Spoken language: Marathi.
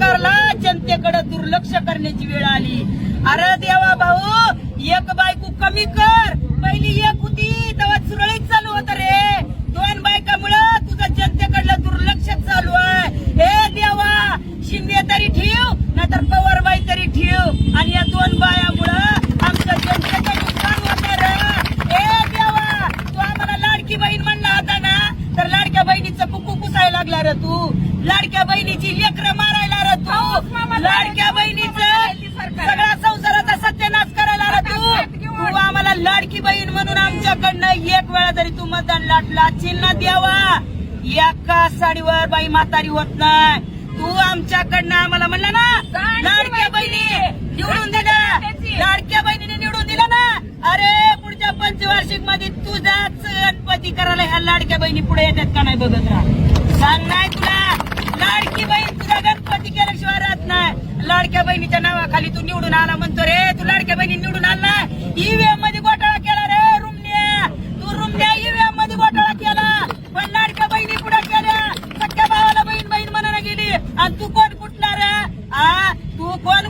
सरकारला जनतेकडे दुर्लक्ष करण्याची वेळ आली. अरे देवा भाऊ एक बायको कमी कर. पहिली एक होती तेव्हा सुरळीत चालू होत रे. दोन बायकामुळे तुझं जनतेकडलं दुर्लक्ष चालू आहे. हे देवा शिंदे तरी ठेव नाहीतर पवार बाई तरी ठेव. आणि या दोन बायामुळं आमचं जनतेचं नुकसान होत रे. हे देवा तू आम्हाला लाडकी बहीण म्हणला होता ना? तर लाडक्या बहिणीचं कुकू पुसायला लागला रे तू. लाडक्या बहिणीची लेकर मारायला सगळा संसाराचा सत्यानाश करायला तू. तू आम्हाला लाडकी बहीण म्हणून आमच्याकडनं एक वेळा जरी तू मतदान लाटला चिन्ह द्यावा. एका साडीवर बाई म्हातारी होत नाही? तू आमच्याकडनं आम्हाला म्हणला ना लाडक्या बहिणी निवडून दिलं लाडक्या बहिणीने निवडून दिलं ना. अरे पुढच्या पंचवार्षिकमध्ये तुझाच गणपती करायला ह्या लाडक्या बहिणी पुढे येतात का नाही बघत राहा. सांग नाही तुला लाडकी बहीण कागदपत्री शिवाय राहत नाही. लाडक्या बहिणीच्या नावाखाली तू निवडून आला म्हणतो रे. तू लाडक्या बहिणी निवडून आला ईव्हीएममध्ये घोटाळा केला रे रुमण्या तू रुमण्या ईव्हीएममध्ये घोटाळा केला. पण लाडक्या बहिणी पुढे केल्या सख्या भावाला बहीण बहीण म्हणायला गेली. आणि तू कोण कुठणार तू कोण